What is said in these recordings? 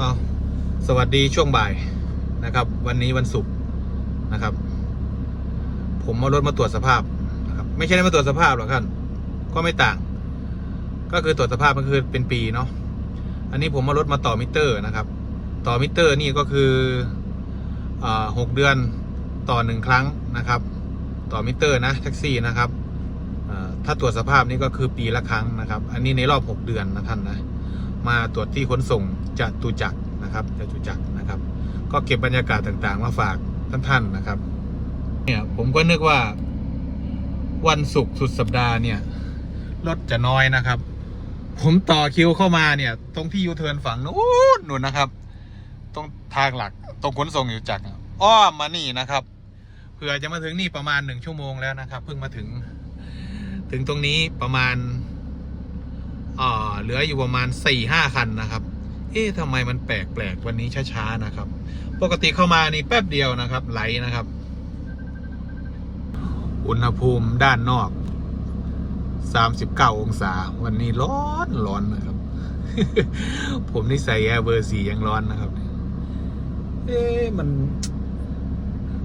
อาสวัสดีช่วงบ่ายนะครับ วันนี้วันศุกร์นะครับ ผมเอารถมาตรวจสภาพนะครับ ไม่ใช่มาตรวจสภาพหรอกท่านก็ไม่ต่าง ก็คือตรวจสภาพมันคือเป็นปีเนาะอันนี้ผมเอารถมาต่อมิเตอร์นะครับ ต่อมิเตอร์นี่ก็คืออ่าหกเดือนต่อหนึ่งครั้งนะครับ ต่อมิเตอร์นะแท็กซี่นะครับถ้าตรวจสภาพนี่ก็คือปีละครั้งนะครับ อันนี้ในรอบหกเดือนนะท่านนะ มาตรวจที่ขนส่งจตุจักรนะครับจตุจักรนะครับ ก็เก็บบรรยากาศต่างๆ มาฝากท่านๆนะครับ เนี่ยผมก็นึกว่า วันศุกร์สุดสัปดาห์เนี่ยรถจะน้อยนะครับ ผมต่อคิวเข้ามาเนี่ย ตรงที่ยูเทิร์นฝั่งนู้นนู่นนะครับ ตรงทางหลัก ตรงขนส่งอยู่จักรอ้อมมานี่นะครับเผื่อจะมาถึงนี่ประมาณหนึ่งชั่วโมงแล้วนะครับเพิ่งมาถึง ถึงตรงนี้ประมาณ เหลืออยู่ประมาณสี่ห้าคันนะครับ เอ๊ะทำไมมันแปลกๆวันนี้ช้าๆนะครับ ปกติเข้ามานี่แป๊บเดียวนะครับไหลนะครับ อุณหภูมิด้านนอก 39 องศา วันนี้ร้อนร้อนนะครับ ผมนี่ใส่แอร์เบอร์สี่ยังร้อนนะครับ เอ๊ะมัน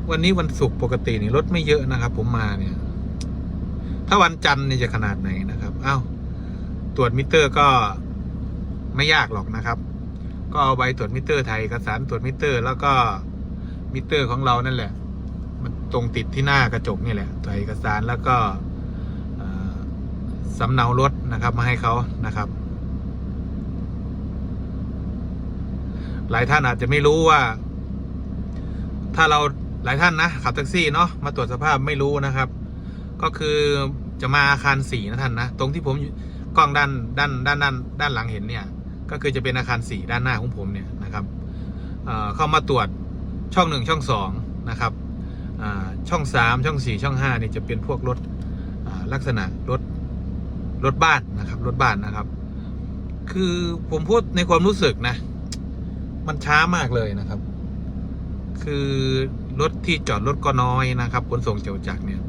วันนี้วันศุกร์ปกตินี่รถไม่เยอะนะครับ ผมมาเนี่ย ถ้าวันจันทร์นี่จะขนาดไหนนะครับ อ้าว ตรวจมิเตอร์ก็ไม่ยากหรอกนะครับ ก็เอาใบตรวจมิเตอร์ไทยเอกสารตรวจมิเตอร์ แล้วก็มิเตอร์ของเรานั่นแหละ มันตรงติดที่หน้ากระจกนี่แหละตัวเอกสารแล้วก็สำเนารถนะครับมาให้เขานะครับ หลายท่านอาจจะไม่รู้ว่า ถ้าเราหลายท่านนะขับแท็กซี่เนาะมาตรวจสภาพไม่รู้นะครับ ก็คือจะมาอาคารสี่นะท่านนะ ตรงที่ผมอยู่ กล้องด้านด้านด้านด้านด้านหลังเห็นเนี่ยก็คือจะเป็นอาคารสี่ด้านหน้าของผมเนี่ยนะครับเเข้ามาตรวจช่องหนึ่งช่องสองนะครับช่องสามช่องสี่ช่องห้านี่จะเป็นพวกรถลักษณะรถรถบ้านนะครับรถบ้านนะครับ คือผมพูดในความรู้สึกนะ มันช้ามากเลยนะครับ คือรถที่จอดรถก็น้อยนะครับขนส่งเจ้าจักเนี่ย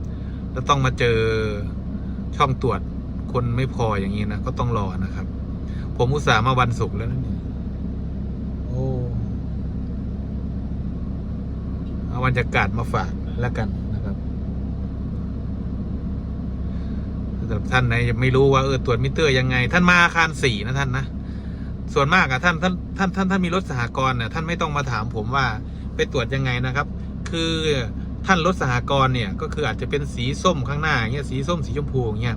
แล้วต้องมาเจอช่องตรวจ คนไม่พออย่างนี้นะก็ต้องรอนะครับ ผมอุตส่าห์มาวันศุกร์แล้วนะเนี่ยโอ้เอาบรรยากาศมาฝากแล้วกันนะครับสำหรับท่านไหนยังไม่รู้ว่าเออตรวจมิเตอร์ยังไง ท่านมาอาคารสี่นะท่านนะส่วนมากอะท่านท่านท่านท่านท่านมีรถสหกรณ์เนี่ยท่านไม่ต้องมาถามผมว่าไปตรวจยังไงนะครับ คือ ท่านรถสหกรณ์เนี่ยก็คืออาจจะเป็นสีส้มข้างหน้าเงี้ยสีส้มสีชมพูเงี้ย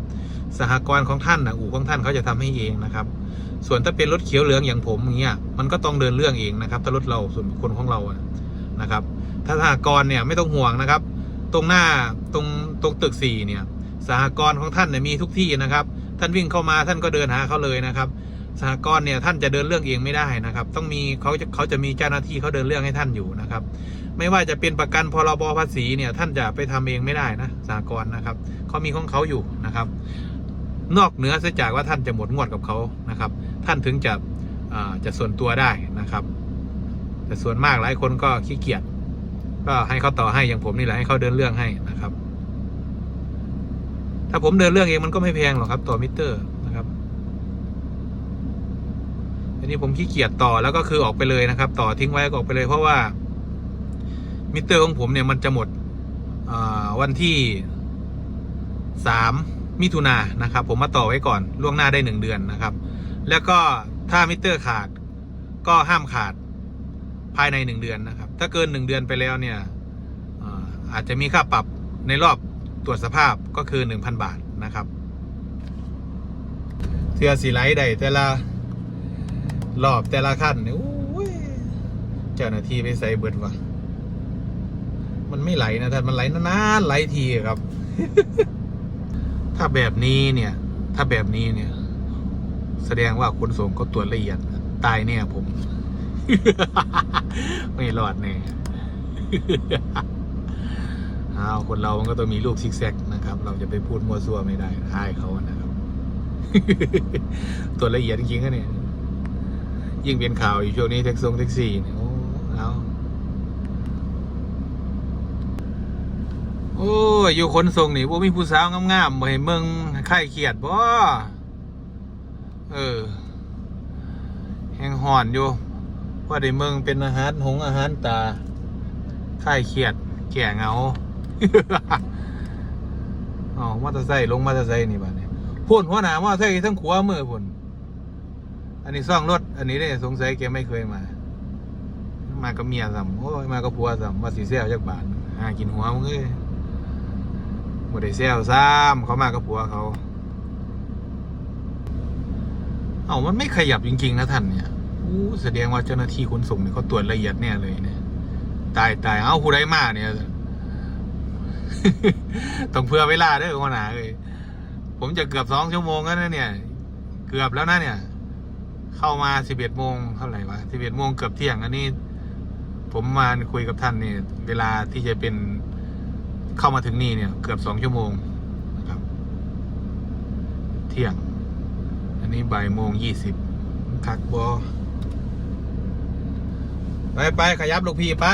สหกรณ์ของท่านนะอู่ของท่านเขาจะทำให้เองนะครับ ส่วนถ้าเป็นรถเขียวเหลืองอย่างผมเงี้ยมันก็ต้องเดินเรื่องเองนะครับถ้ารถเราส่วนบุคคลของเรานะครับ ถ้าสหกรณ์เนี่ยไม่ต้องห่วงนะครับ ตรงหน้าตรงตรงตึกสี่เนี่ยสหกรณ์ของท่านเนี่ยมีทุกที่นะครับ ท่านวิ่งเข้ามาท่านก็เดินหาเขาเลยนะครับ สหกรณ์เนี่ยท่านจะเดินเรื่องเองไม่ได้นะครับ ต้องมีเขาจะเขาจะมีเจ้าหน้าที่เขาเดินเรื่องให้ท่านอยู่นะครับ ไม่ว่าจะเป็นประกันพรบภาษีเนี่ยท่านจะไปทำเองไม่ได้นะสหกรณ์นะครับเขามีของเขาอยู่นะครับ นอกเหนือเสียจากว่าท่านจะหมดงวดกับเขานะครับ ท่านถึงจะจะส่วนตัวได้นะครับ แต่ส่วนมากหลายคนก็ขี้เกียจก็ให้เขาต่อให้อย่างผมนี่แหละให้เขาเดินเรื่องให้นะครับ ถ้าผมเดินเรื่องเองมันก็ไม่แพงหรอกครับ ต่อมิเตอร์ นี้ผมขี้เกียจต่อแล้วก็คือออกไปเลยนะครับ ต่อทิ้งไว้ก็ออกไปเลยเพราะว่า มิเตอร์ของผมเนี่ยมันจะหมดวันที่สามมิถุนานะครับ ผมมาต่อไว้ก่อนล่วงหน้าได้หนึ่งเดือนนะครับ แล้วก็ถ้ามิเตอร์ขาดก็ห้ามขาดภายในหนึ่งเดือนนะครับ ถ้าเกินหนึ่งเดือนไปแล้วเนี่ยอาจจะมีค่าปรับในรอบตรวจสภาพก็คือหนึ่งพันบาทนะครับเทือสีไลท์ได้แต่ละ รอบแต่ละขั้นเนี่ยโอ้ยเจ้าหน้าที่ไปใส่เบิดวะมันไม่ไหลนะท่านมันไหลนานๆไหลทีครับ ถ้าแบบนี้เนี่ย ถ้าแบบนี้เนี่ย แสดงว่าขนส่งก็ตรวจละเอียด ตายเนี่ยผม ไม่รอดแน่อ้าวคนเรามันก็ต้องมีลูกซิกแซกนะครับ เราจะไปพูดมัวซัวไม่ได้ทายเขานะครับตรวจละเอียดจริงๆนะเนี่ย ยิ่งเป็นข่าวอยู่ช่วงนี้แท็กซงแท็กซี่เนี่ยโอ้เอาโอ้ยอยู่ขนส่งนี่ว่ามีผู้สาวงามๆบ่เห็นเมืองไข่เขียดบ่เออแหงห่อนอยู่ว่าได้เมืองเป็นอาหารหงอาหารตาค่ายเครียด แก่เงาอ๋อมอเตอร์ไซค์ลงมอเตอร์ไซค์นี่บ้านนี้พุ่นหัวหน้ามอเตอร์ไซค์ทั้งขวามือพ่น อันนี้ซ่องรถ อันนี้เนี่ยสงสัยแกไม่เคยมา มากับเมียซ้ำโอ้ยมากับผัวซ้ำว่าสีเซลจักบาทหากินหัวมึงเอ้ยบ่ได้เซลซ้ำเขามากับผัวเขา เอ้ามันไม่ขยับจริง ๆ นะท่านเนี่ยอู้แสดงว่าเจ้าหน้าที่ขนส่งเนี่ยเขาตรวจละเอียดแน่เลยเนี่ย ตายตายเอาผู้ใดมาเนี่ยต้องเพื่อเวลาเด้อหัวหน้าเลยผมจะเกือบสองชั่วโมงแล้วนะเนี่ย เกือบแล้วนะเนี่ย เข้ามาสิบเอ็ดโมงเท่าไหร่วะสิบเอ็ดโมงเกือบเที่ยงอันนี้ ผมมาคุยกับท่านเนี่ยเวลาที่จะเป็นเข้ามาถึงนี่เนี่ย เกือบสองชั่วโมงนะครับ เที่ยง อันนี้บ่ายโมงยี่สิบคักบอไปไปขยับลูกพี่ไป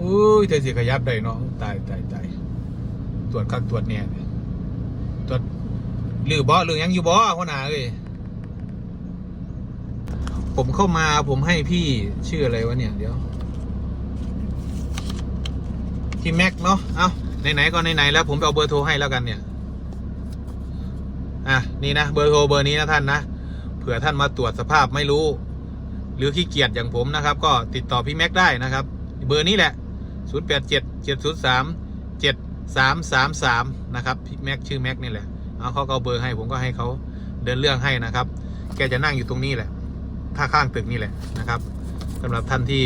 อุ้ยเธอสิขยับได้เนาะตายตายตายตรวจคักตรวจเนี่ยตรวจหรือบอหรือยังอยู่บอหัวหน้าเลย ผมเข้ามาผมให้พี่ชื่ออะไรวะเนี่ย เดี๋ยว พี่แม็กเนาะ เอาไหนๆก็ไหนๆแล้วผมไปเอาเบอร์โทรให้แล้วกันเนี่ย อะนี่นะเบอร์โทรเบอร์นี้นะท่านนะ เผื่อท่านมาตรวจสภาพไม่รู้ หรือขี้เกียจอย่างผมนะครับ ก็ติดต่อพี่แม็กได้นะครับ เบอร์นี้แหละ 0 8 7 7 0 3 7 3 3 3 นะครับพี่แม็กชื่อแม็กนี่แหละ เอาเขาเอาเบอร์ให้ผมก็ให้เขาเดินเรื่องให้นะครับ แกจะนั่งอยู่ตรงนี้แหละ ท่าข้างตึกนี่แหละนะครับสำหรับท่านที่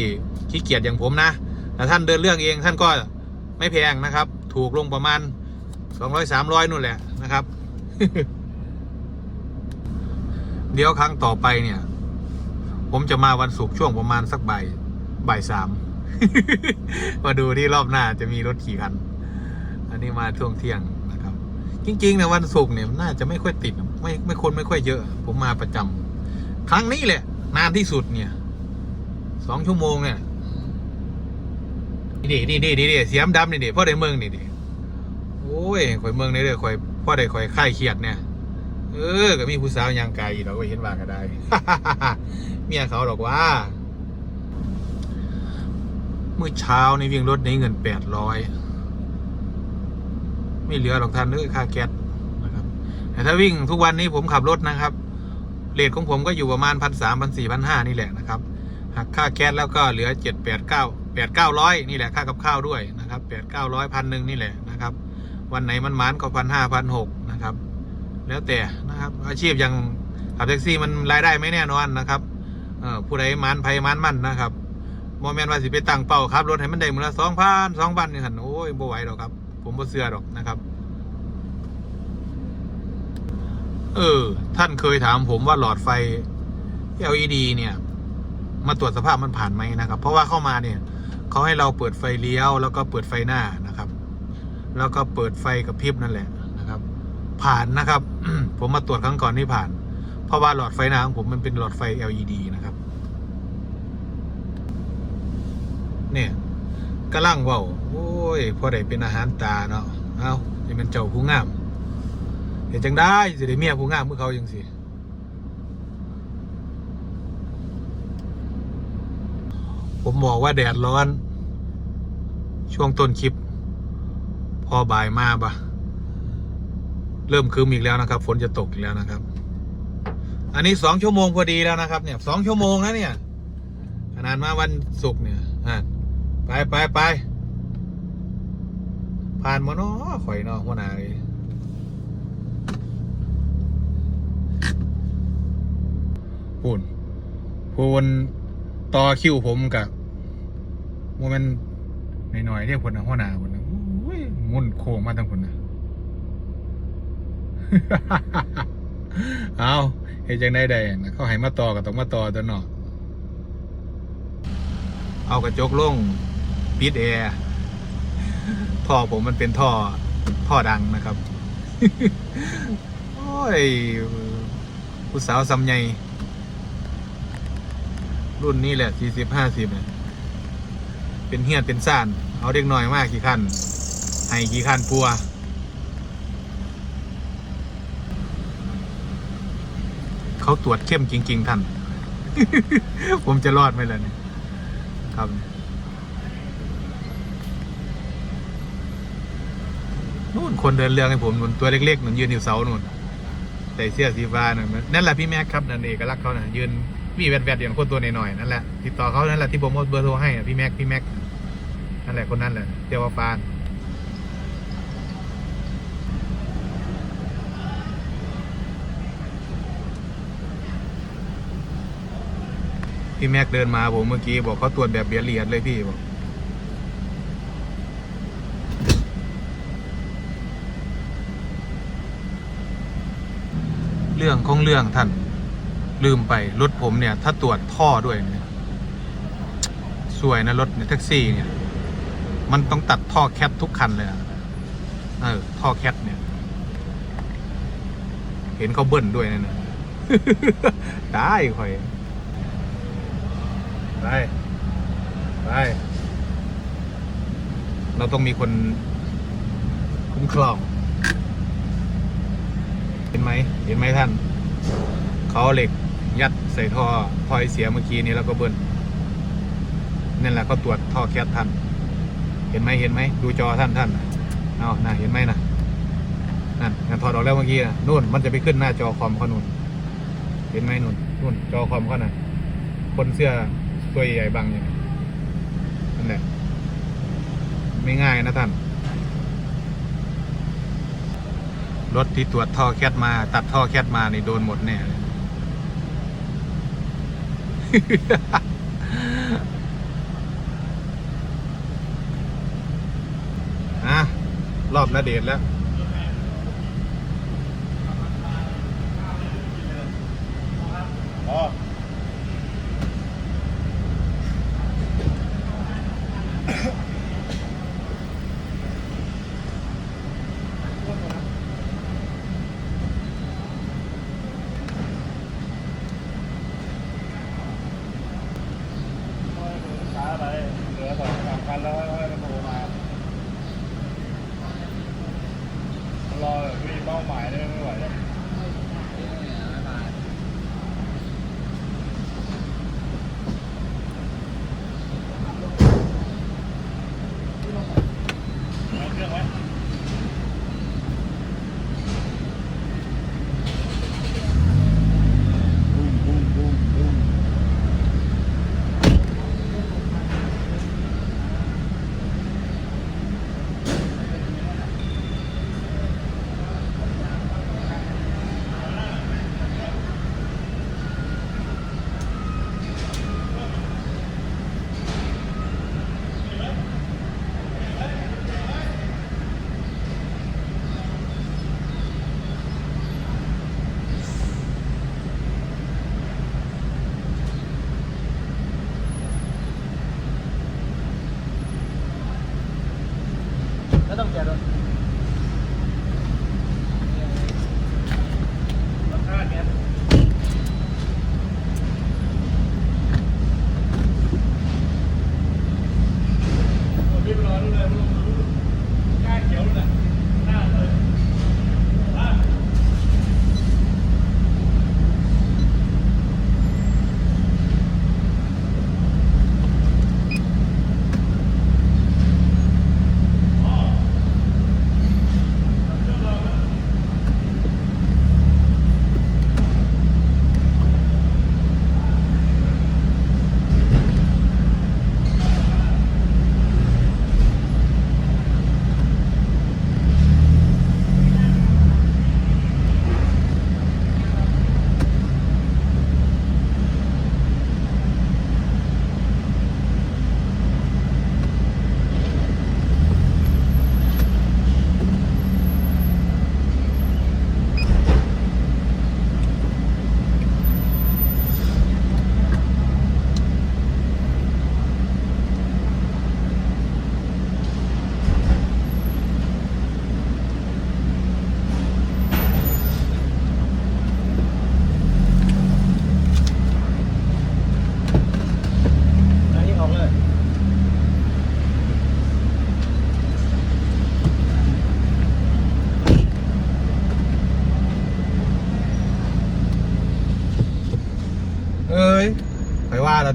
ขี้เกียจอย่างผมนะแต่ท่านเดินเรื่องเองท่านก็ไม่แพงนะครับ ถูกลงประมาณ200 300นู่นแหละนะครับ เดี๋ยวครั้งต่อไปเนี่ย ผมจะมาวันศุกร์ช่วงประมาณสักบ่ายบ่ายสามมาดูที่รอบหน้าจะมีรถกี่คัน อันนี้มาช่วงเที่ยงนะครับ จริงๆนี่ยวันศุกร์เนี่ยน่าจะไม่ค่อยติด ไม่ไม่คนไม่ค่อยเยอะ ผมมาประจำครั้งนี้แหละ นานที่สุดเนี่ยสองชั่วโมงเนี่ยนี่นี่นี่นี่เสียมดำนี่ดิพ่อได้เมืองนี่ดิโอ้ยข่อยเมืองนี่เด้อข่อยพ่อได้ข่อยค่ายเครียดเนี่ยเออก็มีผู้สาวยางไกลเราก็เห็นว่าก็ได้เมียเขาหรอกว่าเมื่อเช้าในวิ่งรถในเงินแปดร้อยไม่เหลือหรอกท่านเอ้ยค่าแก๊สนะครับแต่ถ้าวิ่งทุกวันนี้ผมขับรถนะครับ เรทของผมก็อยู่ประมาณพันสามพันสี่พันห้านี่แหละนะครับหักค่าแก๊สแล้วก็เหลือเจ็ดแปดเก้าแปดเก้าร้อยนี่แหละค่ากับข้าวด้วยนะครับแปดเก้าร้อยพันหนึ่งนี่แหละนะครับ วันไหนมันมานก็พันห้าพันหกนะครับ แล้วแต่นะครับอาชีพอย่างขับแท็กซี่มันรายได้ไม่แน่นอนนะครับเอ่อผู้ใดมันภัยมันมั่นนะครับโมเมนต์ว่าสิไปตั้งเป้าครับรถให้มันได้มือละสองพันสองพันนี่หันโอ้ยบ่ไหวหรอกครับ ผมบ่เสือหรอกนะครับ เออ ท่านเคยถามผมว่าหลอดไฟ LED เนี่ย มาตรวจสภาพมันผ่านไหมนะครับ เพราะว่าเข้ามาเนี่ยเขาให้เราเปิดไฟเลี้ยว แล้วก็เปิดไฟหน้านะครับ แล้วก็เปิดไฟกับพริบนั่นแหละนะครับ ผ่านนะครับ ผมมาตรวจครั้งก่อนที่ผ่าน เพราะว่าหลอดไฟหน้าของผมมันเป็นหลอดไฟ LED นะครับ เนี่ยกำลังว่าโอ้ยพอได้เป็นอาหารตาเนาะเอานี่มันเจ้าผู้งาม เห็นจังได้สิได้เมียผู้งามเมื่อเขายังสิผมบอกว่าแดดร้อน ช่วงต้นคลิป พอบ่ายมาปะเริ่มคืมอีกแล้วนะครับ ฝนจะตกอีกแล้วนะครับ อันนี้สองชั่วโมงพอดีแล้วนะครับ เนี่ยสองชั่วโมงแล้วเนี่ย ขนาดมาวันศุกร์เนี่ยอะไปไปไปผ่านมาเนาะข่อยเนาะหัวหน้าเลย พูนพูนต่อคิวผมกับโมเมนต์หน่อยๆเรียกผลนะหัวหน้าผลนะอุ้ยมุ่นโค้งมาทั้งผลนะเอาเฮ็ดจังได้ได้นะเขาให้มาต่อก็ต้องมาต่อตัวเนาะเอากระจกลงปิดแอร์ท่อผมมันเป็นท่อท่อดังนะครับ โอ้ย ผู้สาวซำใหญ่ รุ่นนี้แหละสี่สิบห้าสิบเนี่ยเป็นเฮียนเป็นซ่าน เอาเด็กน้อยมากกี่ขั้นให้กี่ขั้นปัวเขาตรวจเข้มจริง ๆ ท่าน ผมจะรอดไหมล่ะเนี่ยครับนู่นคนเดินเรื่องให้ผมนู่นตัวเล็กๆหนุนยืนอยู่เสานู่นใส่เสื้อสีฟ้านั่นนั่นแหละพี่แม็กครับ นั่นเอกลักษณ์เขาน่ะยืน มีแวดๆอย่างคนตัวหน่อยๆนั่นแหละติดต่อเขานั่นแหละที่ผมเอาเบอร์โทรให้พี่แม็กพี่แม็กนั่นแหละคนนั้นแหละเจ้าว่าฟ้าพี่แม็กเดินมาผมเมื่อกี้บอกเขาตรวจแบบเบียเลียดเลยพี่บอกเรื่องของเรื่องท่าน ลืมไปรถผมเนี่ย ถ้าตรวจท่อด้วยเนี่ยสวยนะรถเนี่ยแท็กซี่เนี่ย มันต้องตัดท่อแคททุกคันเลยอะเออท่อแคทเนี่ย เห็นเขาเบิ้ลด้วยนะนี่ยได้ค่อย ไป ไป เราต้องมีคนคุ้มครอง เห็นไหม เห็นไหมท่าน เขาเหล็ก ยัดใส่ท่อท่อไอเสียเมื่อกี้นี้แล้วก็เบิ้ลนั่นแหละเขาตรวจท่อแคสท่านเห็นไหมเห็นไหมดูจอท่านท่านเอาน่ะเห็นไหมนะนั่นงานถอดออกแล้วเมื่อกี้นะนู่นมันจะไปขึ้นหน้าจอคอมเขานู่นเห็นไหมนู่นนู่นจอคอมเขาน่ะคนเสื้อตัวใหญ่บังอย่างนี้นั่นแหละไม่ง่ายนะท่านรถที่ตรวจท่อแคทมา ตัดท่อแคทมานี่โดนหมดแน่เลย อะ รอบนาเดชแล้ว อ๋อ ช้าไปเหลือสองสามคันแล้วค่อยๆมาโทรมารอแบบมีเป้า หมายเนี่ยไม่ไหวแล้วเอาเครื่องไว้บูมบูมบูมบูม ก็ต้องแกรถ ราคาเนี้ยรีบรอดูเลยดูดูกล้าเขียวเลยหน้าเลยมา เ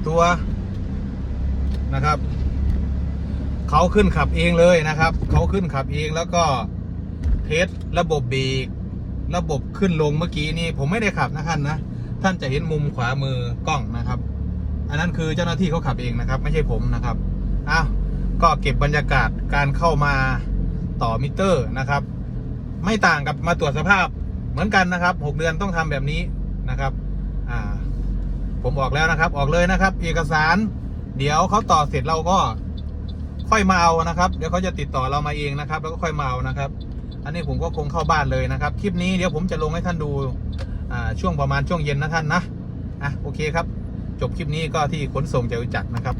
ตัวนะครับ เขาขึ้นขับเองเลยนะครับ เขาขึ้นขับเองแล้วก็เทสระบบเบรกระบบขึ้นลงเมื่อกี้นี่ผมไม่ได้ขับนะท่านนะท่านจะเห็นมุมขวามือกล้องนะครับ อันนั้นคือเจ้าหน้าที่เขาขับเองนะครับ ไม่ใช่ผมนะครับอ้าวก็เก็บบรรยากาศการเข้ามาต่อมิเตอร์นะครับ ไม่ต่างกับมาตรวจสภาพเหมือนกันนะครับหกเดือนต้องทำแบบนี้นะครับ อ่า ผมออกแล้วนะครับ ออกเลยนะครับ เอกสาร เดี๋ยวเขาต่อเสร็จเราก็ค่อยมาเอานะครับ เดี๋ยวเขาจะติดต่อเรามาเองนะครับ แล้วก็ค่อยมาเอานะครับ อันนี้ผมก็คงเข้าบ้านเลยนะครับ คลิปนี้เดี๋ยวผมจะลงให้ท่านดูอ่าช่วงประมาณช่วงเย็นนะท่านนะอะโอเคครับ จบคลิปนี้ก็ที่ขนส่งจตุจักรนะครับ